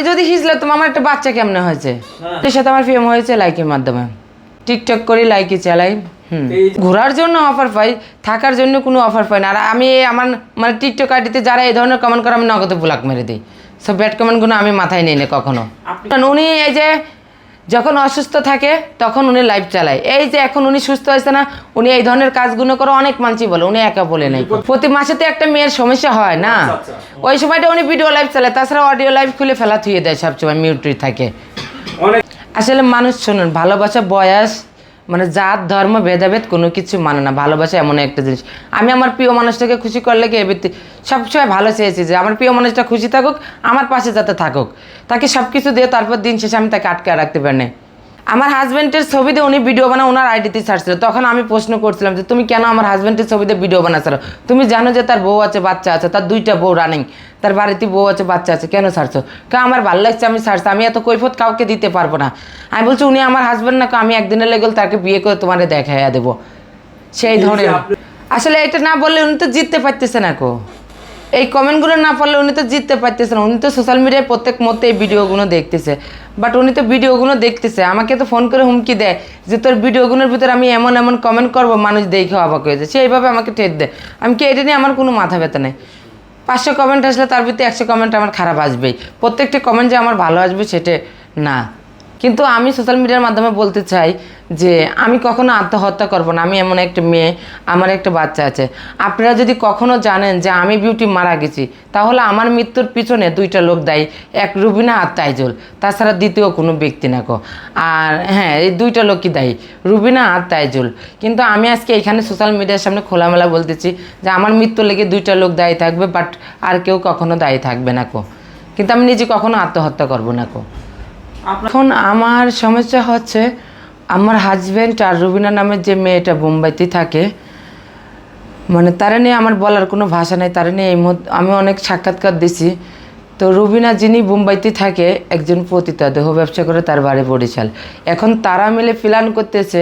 আমি যদি হিজলে তো আমার একটা বাচ্চা কেমনে হয়েছে? এর সাথে আমার প্রেম হয়েছে লাইকের মাধ্যমে। টিকটক করি লাইকে চালাই। হুম। ঘোরার জন্য অফার পাই থাকার জন্য কোনো অফার পাই না। আর আমি আমার মানে টিকটক আইডিতে যারা এই ধরনের কমেন্ট করে আমি নগদে ব্লক মেরে দিই। সব ব্যাড কমেন্টগুলো আমি মাথায় নিই না কখনো। কারণ উনি এই যে যখন অসুস্থ থাকে তখন উনি লাইভ চালায়। এই যে এখন উনি সুস্থ হয়েছে না উনি এই ধরনের কাজগুলো করে অনেক মানুষই বলে উনি একা বলে নাই। প্রতি মাসে তো একটা মেয়ের সমস্যা হয় না? ওই সময়টা উনি ভিডিও লাইভ চালায় তাছাড়া অডিও লাইভ খুলে ফেলা থুয়ে দেয় সবসময় মিউটি থাকে। আসলে মানুষ শুনুন ভালোবাসা বয়স মানে জাত, ধর্ম, ভেদাভেদ কোনো কিছু মানে না, ভালোবাসা এমন একটা জিনিস। আমি আমার প্রিয় মানুষটাকে খুশি করলে কি এবার সবসময় ভালো চেয়েছি যে, আমার প্রিয় মানুষটা খুশি থাকুক, আমার পাশে যাতে থাকুক। তাকে সব কিছু দিয়ে তারপর দিন শেষে আমি তাকে আটকে রাখতে পারি। আমার হাজব্যান্ডের ছবিতে উনি ভিডিও বানা ওনার আইডিতে ছাড়ছিল তখন আমি প্রশ্ন করছিলাম যে, তুমি কেন আমার হাজব্যান্ডের ছবিতে ভিডিও বানাচ্ছো? তুমি জানো যে, তার বউ আছে, বাচ্চা আছে, তার দুইটা বউ রানিং তার বাড়িতে বউ আছে বাচ্চা আছে কেন ছাড়ছো? কে আমার ভালো লাগছে আমি ছাড়ছি আমি এত কৈফত কাউকে দিতে পারব না। আমি বলছি উনি আমার হাজব্যান্ড না আমি একদিনের লেগেল তাকে বিয়ে করে তোমারে দেখাইয়া দেবো। সেই ধরনের। আসলে এটা না বললে উনি তো জিততে পারতেছে না কো। এই কমেন্টগুলো না পড়লে উনি তো জিততে পারতেছে না। উনি তো সোশ্যাল মিডিয়ায় প্রত্যেক মধ্যে এই ভিডিওগুলো দেখতেছে। বাট উনি তো ভিডিওগুলো দেখতেছে। আমাকে তো ফোন করে হুমকি দেয় যে তোর ভিডিওগুলোর ভিতরে আমি এমন এমন কমেন্ট করব মানুষ দেখে অবাক হয়ে যায়। সেইভাবে আমাকে ঠেট দেয়। আমি কি এটা নিয়ে আমার কোনো মাথা ব্যথা নেই? পাঁচশো কমেন্ট আসলে তার ভিতরে একশো কমেন্ট আমার খারাপ আসবেই। প্রত্যেকটি কমেন্ট যে আমার ভালো আসবে সেটা না। কিন্তু আমি সোশ্যাল মিডিয়ার মাধ্যমে বলতে চাই যে আমি কখনো আত্মহত্যা করব না। আমি এমন একটা মেয়ে, আমার একটা বাচ্চা আছে। আপনারা যদি কখনো জানেন যে আমি বিউটি মারা গেছি, তাহলে আমার মৃত্যুর পিছনে দুইটা লোক দায়ী, এক রুবিনা আর তাইজুল। তাছাড়া দ্বিতীয় কোনো ব্যক্তি না কো আর হ্যাঁ এই দুইটা লোকই দায়ী, রুবিনা আর তাইজুল। কিন্তু আমি আজকে এখানে সোশ্যাল মিডিয়ার সামনে খোলামেলা বলতেছি যে আমার মৃত্যু লেগে দুইটা লোক দায়ী থাকবে বাট আর কেউ কখনো দায়ী থাকবে না কো কিন্তু আমি নিজে কখনো আত্মহত্যা করব না কো এখন আমার সমস্যা হচ্ছে আমার হাজব্যান্ড আর রুবিনা নামের যে মেয়েটা বোম্বাইতে থাকে মানে তারা নিয়ে আমার বলার কোনো ভাষা নাই, তারা নিয়ে এই আমি অনেক সাক্ষাৎকার দিছি। তো রুবিনা যিনি মুম্বাইতে থাকে, একজন পতিতা দেহ ব্যবসা করে তার বাড়ি বরিশাল। এখন তারা মিলে প্ল্যান করতেছে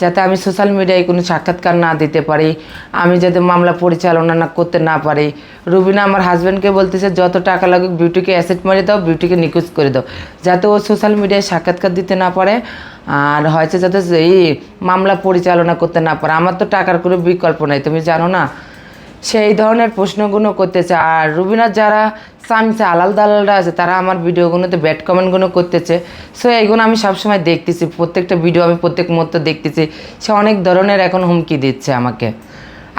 যাতে আমি সোশ্যাল মিডিয়ায় কোনো সাক্ষাৎকার না দিতে পারি, আমি যাতে মামলা পরিচালনা না করতে না পারি। রুবিনা আমার হাজব্যান্ডকে বলতেছে, যত টাকা লাগুক বিউটিকে অ্যাসেট মারি দাও বিউটিকে নিখোঁজ করে দাও। যাতে ও সোশ্যাল মিডিয়ায় সাক্ষাৎকার দিতে না পারে, আর হয়েছে যাতে এই মামলা পরিচালনা করতে না পারে। আমার তো টাকার কোনো বিকল্প নাই, তুমি জানো না? সেই ধরনের প্রশ্নগুলো করতেছে। আর রুবিনার যারা সামসে আলাল দালালরা আছে, তারা আমার ভিডিওগুলোতে ব্যাড কমেন্টগুলো করতেছে। সো এইগুলো আমি সবসময় দেখতেছি। প্রত্যেকটা ভিডিও আমি প্রত্যেক মুহূর্তে দেখতেছি। সে অনেক ধরনের এখন হুমকি দিচ্ছে আমাকে।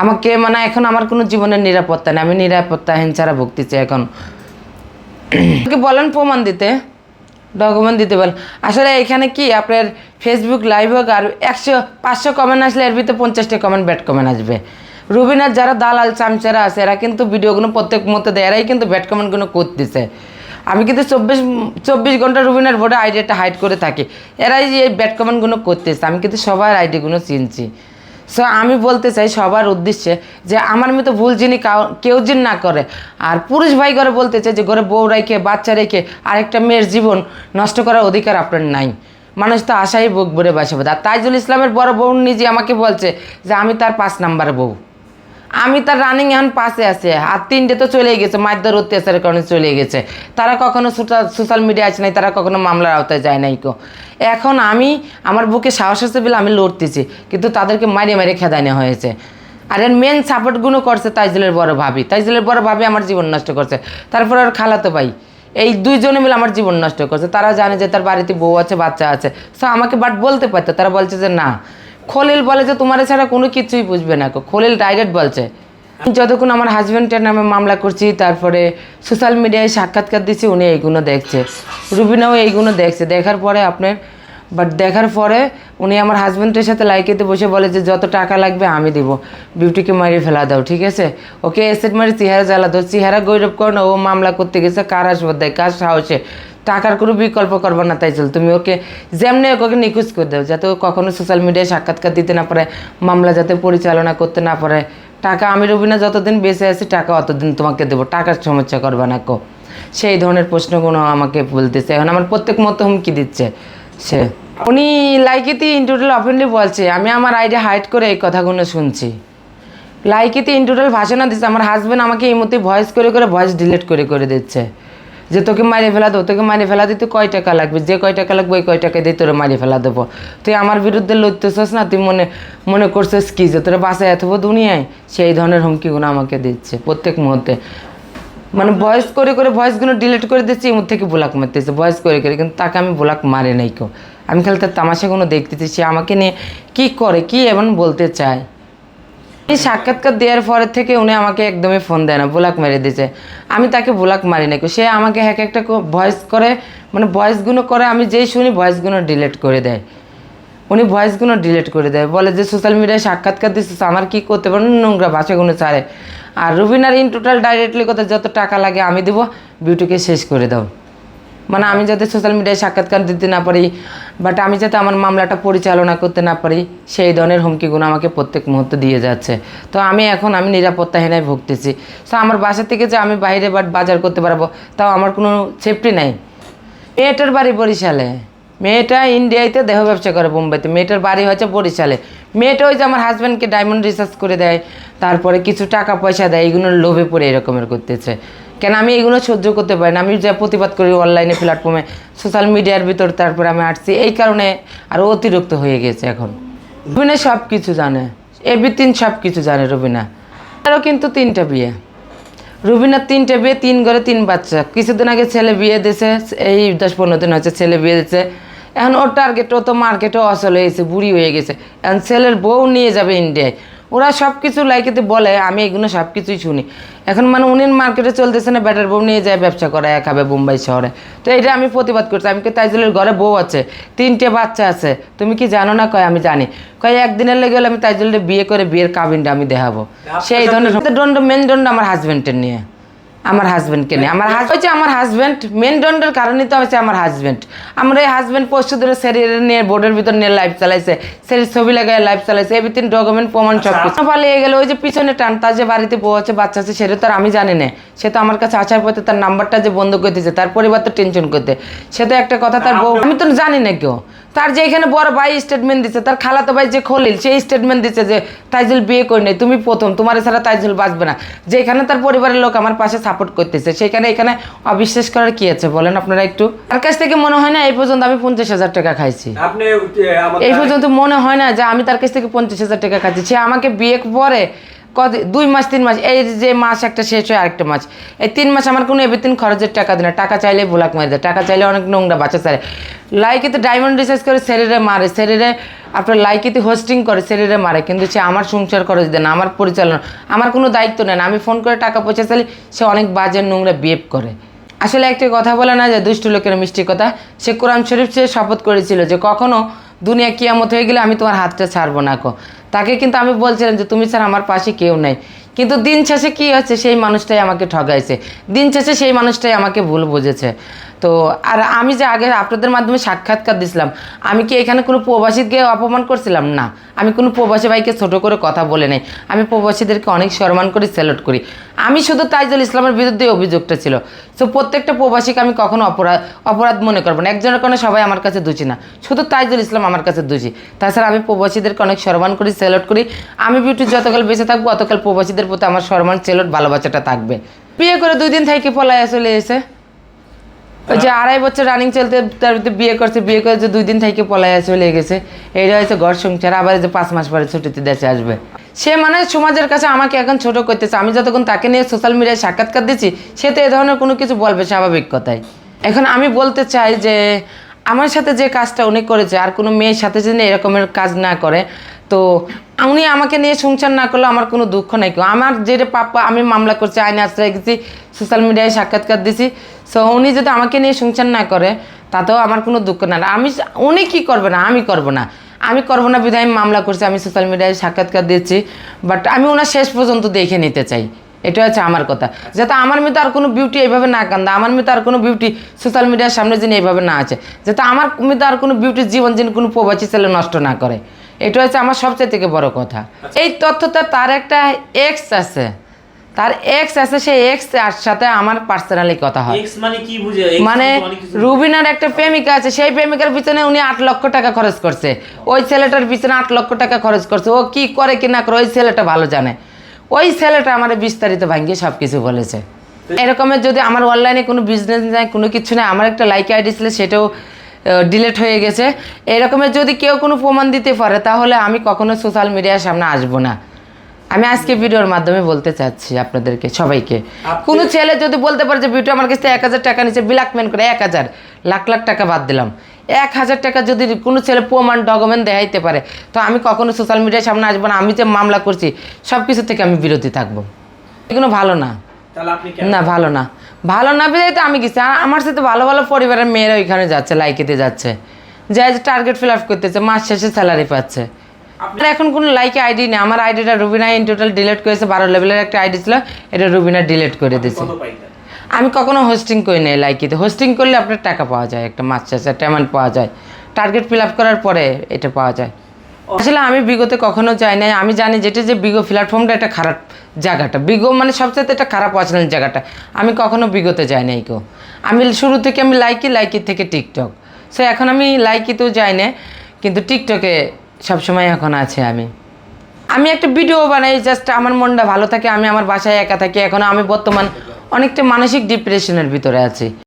আমাকে মানে এখন আমার কোনো জীবনের নিরাপত্তা নেই। আমি নিরাপত্তাহীন ছাড়া ভুগতেছি এখন। বলেন প্রমাণ দিতে। ডকুমেন্ট দিতে বলেন আসলে এখানে কি? আপনার ফেসবুক লাইভ হোক আর একশো, পাঁচশো কমেন্ট আসলে এর ভিতরে পঞ্চাশটা কমেন্ট ব্যাড কমেন্ট আসবে। রুবিনার যারা দালাল চামচেরা আছে, এরা কিন্তু ভিডিওগুলো প্রত্যেক মধ্যে দেয়, এরাই কিন্তু ব্যাড কমেন্টগুলো করতেছে। আমি কিন্তু চব্বিশ চব্বিশ ঘণ্টা রুবিনার বোর্ডে আইডিয়াটা হাইড করে থাকি। এরাই এই ব্যাড কমেন্টগুলো করতেছে, আমি কিন্তু সবার আইডিগুলো চিনছি। সো আমি বলতে চাই সবার উদ্দেশ্যে যে আমার মতো ভুল যিনি কাউ- যিন না করে, আর পুরুষ ভাই করে বলতে চাই যে ঘরে বউ রেখে, বাচ্চা রেখে আরেকটা মেয়ের জীবন নষ্ট করার অধিকার আপনার নাই। মানুষ তো আশাই বুক ভরে বাসে আর তাইজুল ইসলামের বড় বউ নিজে আমাকে বলছে যে আমি তার পাঁচ নাম্বার বউ। আমি তার রানিং এখন পাশে আছে আর তিনটে তো চলে গেছে, মারধর, অত্যাচারের কারণে চলে গেছে। তারা কখনো সোশ্যাল মিডিয়া আছে নাই, তারা কখনো মামলার আওতায় যায় নাই কো। এখন আমি, আমার বুকে সাহস আছে বলে আমি লড়তেছি, কিন্তু তাদেরকে মারিয়ে খেদায় নেওয়া হয়েছে। আর এর মেন সাপোর্টগুলো করছে তাইজুলের বড় ভাবি। তাইজুলের বড় ভাবি আমার জীবন নষ্ট করছে। তারপর আর খালাতো ভাই। এই দুইজনে মিলে আমার জীবন নষ্ট করছে। তারা জানে যে তার বাড়িতে বউ আছে, বাচ্চা আছে। সো আমাকে বাট বলতে পারতো, তারা বলছে যে না খলিল বলে যে তোমার ছাড়া কোনো কিছুই বুঝবে না। খলিল ডাইরেক্ট বলছে যতক্ষণ আমার হাজব্যান্ডের নামে মামলা করছি, তারপরে সোশ্যাল মিডিয়ায় সাক্ষাৎকার দিচ্ছি উনি এইগুলো দেখছে। রুবিনাও এইগুলো দেখছে। দেখার পরে আপনার বাট দেখার পরে উনি আমার হাজব্যান্ডের সাথে লাইকেতে বসে বলে যে, যত টাকা লাগবে আমি দিব। বিউটিকে মারিয়ে ফেলা দাও, ঠিক আছে? ওকে এসেট মারি চেহারা জ্বালা দাও চেহারা গৌরব করো না ও মামলা করতে গেছে, কার আসবাদ দেয় কার সাহসে? টাকার কোনো বিকল্প করব না, তাই চল, তুমি ওকে যেমনি ওকে নিখোঁজ করে দাও, যাতে ও কখনো সোশ্যাল মিডিয়ায় সাক্ষাৎকার দিতে না পারে, মামলা যাতে পরিচালনা করতে না পারে। টাকা আমি রবিনা যতদিন বেঁচে আছি, টাকা অতদিন তোমাকে দেবো, টাকার সমস্যা করবে না কো। সেই ধরনের প্রশ্নগুলো আমাকে বলতেছে, এখন আমার প্রত্যেক মতো হুমকি দিচ্ছে? সে, উনি লাইকিতে ইন্টুটাল অফেন্ডলি বলছে, আমি আমার আইডিয়া হাইড করে এই কথাগুলো শুনছি। লাইকিতে ইন্টুটাল ভাষণা দিচ্ছে, আমার হাজব্যান্ড আমাকে এই মধ্যে ভয়েস করে করে ভয়েস ডিলিট করে করে দিচ্ছে। যে তোকে মারি ফেলা দেবো, তোকে মারে ফেলা দিতে কয় টাকা লাগবে? যে কয় টাকা লাগবে, ওই কয় টাকা দিয়ে তোরা মারি ফেলা দেবো। তুই আমার বিরুদ্ধে লড়তেছস না, তুই মনে মনে করছিস কি যে তোরা বাসায় এত দুনিয়ায়? সেই ধরনের হুমকিগুলো আমাকে দিচ্ছে প্রত্যেক মুহূর্তে। মানে ভয়েস করে করে ভয়েসগুলো ডিলিট করে দিচ্ছি এর থেকে ব্লক মারতেছে, ভয়েস করে করে। কিন্তু তাকে আমি ব্লক মারে নাই কেউ। আমি খালি তার তামাশাগুলো দেখতেছি, সে আমাকে নিয়ে কী করে, কী এমন বলতে চায়? এই সাক্ষাৎকার দেওয়ার পরের থেকে উনি আমাকে একদমই ফোন দেয় না ব্লক মেরে দিয়েছে। আমি তাকে ব্লক মারি নাকি সে আমাকে এক একটা ভয়েস করে মানে ভয়েসগুলো করে, আমি যেই শুনি ভয়েসগুলো ডিলিট করে দেয়। উনি ভয়েসগুলো ডিলিট করে দেয়। বলে যে সোশ্যাল মিডিয়ায় সাক্ষাৎকার দিচ্ছে আমার কী করতে পারো নোংরা ভাষাগুলো ছাড়ে। আর রুবিনার ইন টোটাল ডাইরেক্টলি কথা, যত টাকা লাগে আমি দেবো বিউটিকে শেষ করে দাও। মানে আমি যাতে সোশ্যাল মিডিয়ায় সাক্ষাৎকার দিতে না পারি বাট আমি যাতে আমার মামলাটা পরিচালনা করতে না পারি, সেই ধরনের হুমকিগুলো আমাকে প্রত্যেক মুহূর্তে দিয়ে যাচ্ছে। তো আমি এখন আমি নিরাপত্তাহীনায় ভুগতেছি। সো আমার বাসা থেকে যে আমি বাইরে বাট বাজার করতে পারব, তাও আমার কোনো সেফটি নাই। মেয়েটার বাড়ি বরিশালে। মেয়েটা ইন্ডিয়াতে দেহ ব্যবসা করে বোম্বাইতে মেয়েটার বাড়ি হচ্ছে বরিশালে। মেয়েটা ওই যে আমার হাজব্যান্ডকে ডায়মন্ড রিসার্চ করে দেয়, তারপরে কিছু টাকা পয়সা দেয় এগুলোর লোভে পড়ে এরকমের করতেছে। কেন আমি এগুলো সহ্য করতে পারি না। আমি যা প্রতিবাদ করি অনলাইনে প্ল্যাটফর্মে সোশ্যাল মিডিয়ার ভিতর তারপরে আমি আসছি এই কারণে আরও অতিরিক্ত হয়ে গেছে এখন। রবিনা সব কিছু জানে। এভরিথিং সব কিছু জানে রবিনা। আরও কিন্তু তিনটা বিয়ে। রুবিনার তিনটে বিয়ে, তিন ঘরে তিন বাচ্চা। কিছুদিন আগে ছেলে বিয়ে দিয়েছে, এই দশ পনেরো দিন হচ্ছে ছেলে বিয়ে দিচ্ছে এখন ওর টার্গেট ও তো মার্কেটে অচল হয়েছে বুড়ি হয়ে গেছে। এখন ছেলের বউ নিয়ে যাবে ইন্ডিয়ায় ওরা সব কিছু লাইকেতে বলে আমি এগুলো সব কিছুই শুনি। এখন মানে উনি মার্কেটে চলতেছে না ব্যাটার বউ নিয়ে যায় ব্যবসা করে খাবে বোম্বাই শহরে। তো এটা আমি প্রতিবাদ করছি। আমি কি তাইজুলের ঘরে বউ আছে তিনটে বাচ্চা আছে তুমি কি জানো না? কয় আমি জানি। কয় একদিনের লেগে গেলে আমি তাইজুলের বিয়ে করে বিয়ের কাবিনটা আমি দেখাবো। সেই ধরনের দণ্ড মেন দণ্ড আমার হাজব্যান্ডের নিয়ে। আমার হাজব্যান্ডকে নিয়ে। আমার হচ্ছে আমার হাজব্যান্ড মেন দণ্ডের কারণই তো হচ্ছে আমার হাজব্যান্ড আমার এই হাজব্যান্ড পরশু ধরে শরীরে নিয়ে বোর্ডের ভিতর নিয়ে লাইভ চালাইছে। শরীর ছবি লাগায় লাইভ চালাইছে। এভরিথিং ডকুমেন্ট প্রমাণ সব কিছু পালিয়ে গেলে ওই যে পিছনে টান তার যে বাড়িতে বউ আছে বাচ্চা আছে সেটা তো আর আমি জানি না। সে তো আমার কাছে আসার পথে তার নাম্বারটা যে বন্ধ করে দিয়েছে তার পরিবার তো টেনশন করতে সে তো একটা কথা তার বউ আমি তো জানি না কেউ। তার যে এখানে বড় ভাই স্টেটমেন্ট দিচ্ছে তার খালাতো ভাই যে খলিল সেই স্টেটমেন্ট দিচ্ছে যে তাইজুল বিয়ে করি নাই তুমি প্রথম তোমার ছাড়া তাইজুল বাঁচবে না। যেখানে তার পরিবারের লোক আমার পাশে সাপোর্ট করতেছে সেখানে এখানে অবিশ্বাস করার কি আছে বলেন আপনারা একটু? তার কাছ থেকে মনে হয় না এই পর্যন্ত আমি পঞ্চাশ হাজার টাকা খাইছি। এই পর্যন্ত মনে হয় না যে আমি তার কাছ থেকে পঞ্চাশ হাজার টাকা খাচ্ছি সে আমাকে বিয়ে পরে কত দুই মাস তিন মাস এই যে মাস একটা শেষ হয় আরেকটা মাস। এই তিন মাস আমার কোনো এভরিথিং খরচের টাকা দেয় না। টাকা চাইলে ব্লাক মারি দেয় টাকা চাইলে অনেক নোংরা বাচ্চা চায় লাইকেতে ডায়মন্ড রিসার্চ করে শরীরে মারে শরীরে আপনার লাইকেতে হোস্টিং করে শরীরে মারে। কিন্তু সে আমার সংসার খরচ দেয় না, আমার পরিচালনা, আমার কোনো দায়িত্ব নেই না। আমি ফোন করে টাকা পয়সা চাইলে সে অনেক বাজে নোংরা বিহেভ করে। আসলে একটি কথা বলে না যে দুষ্ট লোকের মিষ্টি কথা। সে কোরআন শরীফ সে শপথ করেছিল যে কখনো দুনিয়া কিয়ামত হয়ে গেলে আমি তোমার হাতটা ছাড়বো না কো তাকে কিন্তু আমি বলছিলাম যে তুমি স্যার আমার পাশে কেউ নাই। কিন্তু দিন শেষে কী হচ্ছে? সেই মানুষটাই আমাকে ঠগাইছে। দিন শেষে সেই মানুষটাই আমাকে ভুল বুঝেছে। তো আর আমি যে আগে আপনাদের মাধ্যমে সাক্ষাৎকার দিছিলাম, আমি কি এখানে কোনো প্রবাসীকে অপমান করছিলাম? না, আমি কোনো প্রবাসী ভাইকে ছোট করে কথা বলে নাই। আমি প্রবাসীদেরকে অনেক সম্মান করি স্যালুট করি। আমি শুধু তাইজুল ইসলামের বিরুদ্ধে অভিযোগটা ছিল। তো প্রত্যেকটা প্রবাসীকে আমি কখনো অপরাধ অপরাধ মনে করব না। একজনের কারণে সবাই আমার কাছে দোষী না। শুধু তাইজুল ইসলাম আমার কাছে দোষী। তাছাড়া আমি প্রবাসীদেরকে অনেক সম্মান করি স্যালুট করি। আমি বিউটি যতকাল বেঁচে থাকব, অতকাল প্রবাসীদের প্রতি আমার সম্মান স্যালুট ভালোবাসাটা থাকবে। বিয়ে করে দুই দিন থেকে পলায় চলে এসে ওই যে আড়াই বছর রানিং চলতে, তার বিয়ে করছে, বিয়ে করে যে দুই দিন থেকে পলায় চলে গেছে। এইটা হয়েছে ঘর সংসার, আবার যে পাঁচ মাস পরে ছুটিতে দেশে আসবে। সে মানে সমাজের কাছে আমাকে এখন ছোট করতেছে। আমি যতক্ষণ তাকে নিয়ে সোশ্যাল মিডিয়ায় সাক্ষাৎকার দিচ্ছি সে তো এ ধরনের কোনো কিছু বলবে স্বাভাবিক কথাই এখন আমি বলতে চাই যে, আমার সাথে যে কাজটা উনি করেছে, আর কোনো মেয়ের সাথে যদি এরকমের কাজ না করে, তো উনি আমাকে নিয়ে সংসার না করলে আমার কোনো দুঃখ নাই কেউ। আমার যেটা পাপ্পা আমি মামলা করছি, আইনে আশ্রয় গেছি সোশ্যাল মিডিয়ায় সাক্ষাৎকার দিছি সো উনি যদি আমাকে নিয়ে সংসার না করে, তাতেও আমার কোনো দুঃখ না আমি উনি কি করবে না? আমি করব না। আমি করব না বিধায় আমি মামলা করছি, আমি সোশ্যাল মিডিয়ায় সাক্ষাৎকার দিচ্ছি বাট আমি ওনার শেষ পর্যন্ত দেখে নিতে চাই। এটা হচ্ছে আমার কথা। যাতে আমার মেয়ে আর কোনো বিউটি এইভাবে না কান্দা, আমার মেয়ে আর কোনো বিউটি সোশ্যাল মিডিয়ার সামনে যিনি এইভাবে না আছে, যাতে আমার মেয়ে আর কোনো বিউটির জীবন যিনি কোনো প্রবাসী ছেলে নষ্ট না করে। এটা হচ্ছে আমার সবচেয়ে থেকে বড় কথা। এই তথ্যটা তার একটা এক্স আছে। তার এক্স আছে সেই এক্স সাথে আমার পার্সোনালি কথা হয়। এক্স মানে কি বুঝে? মানে কিছু- রুবিনার একটা প্রেমিকা আছে সেই প্রেমিকার পিছনে উনি আট লক্ষ টাকা খরচ করছে। ওই ছেলেটার পিছনে আট লক্ষ টাকা খরচ করছে। ও কি করে কি না করে ওই ছেলেটা ভালো জানে। ওই ছেলেটা আমার বিস্তারিত ভাঙ্গিয়ে সব কিছু বলেছে। এরকমের যদি আমার অনলাইনে কোনো বিজনেস নাই কোনো কিছু নাই আমার একটা লাইক আইডি ছিল সেটাও ডিলিট হয়ে গেছে। এরকমের যদি কেউ কোনো প্রমাণ দিতে পারে তাহলে আমি কখনো সোশ্যাল মিডিয়ার সামনে আসব না। আমি আজকে ভিডিওর মাধ্যমে বলতে চাচ্ছি আপনাদেরকে সবাইকে। কোনো ছেলে যদি বলতে পারে যে ভিডিও আমার কাছ এক হাজার টাকা নিচে ব্ল্যাকমেন করে এক হাজার লাখ লাখ টাকা বাদ দিলাম। এক হাজার টাকা যদি কোনো ছেলে প্রমাণ ডকুমেন্ট দেখাইতে পারে তো আমি কখনো সোশ্যাল মিডিয়ার সামনে আসব না। আমি যে মামলা করছি সব কিছু থেকে আমি বিরতি থাকব। এগুলো ভালো না। না ভালো না। ভালো না বিধায় তো আমি গেছি। আমার সাথে ভালো ভালো পরিবারের মেয়েরা ওইখানে যাচ্ছে লাইকেতে যাচ্ছে। যে টার্গেট ফিল আপ করতেছে মাস শেষে স্যালারি পাচ্ছে। আপনার এখন কোনো লাইকে আইডি নেই। আমার আইডিটা রুবিনা ইন টোটাল ডিলিট করেছে বারো লেভেলের একটা আইডি ছিল এটা রুবিনা ডিলিট করে দিয়েছে। আমি কখনো হোস্টিং করি নাই লাইকিতে হোস্টিং করলে আপনার টাকা পাওয়া যায় একটা মাস শেষে একটা অ্যামাউন্ট পাওয়া যায়। টার্গেট ফিল আপ করার পরে এটা পাওয়া যায়। আসলে আমি বিগতে কখনো যাই নাই। আমি জানি যেটা যে বিগো প্ল্যাটফর্মটা একটা খারাপ জায়গাটা। বিগো মানে সবচেয়ে একটা খারাপ অচেনাল জায়গাটা। আমি কখনো বিগতে যাই নাই কেউ আমি শুরু থেকে আমি লাইকি লাইকি থেকে টিকটক সো এখন আমি লাইকিতেও যাই না কিন্তু টিকটকে সবসময় এখন আছে আমি। আমি একটা ভিডিও বানাই জাস্ট আমার মনটা ভালো থাকে, আমি আমার বাসায় একা থাকি, এখন আমি বর্তমান অনেকটা মানসিক ডিপ্রেশনের ভিতরে আছি।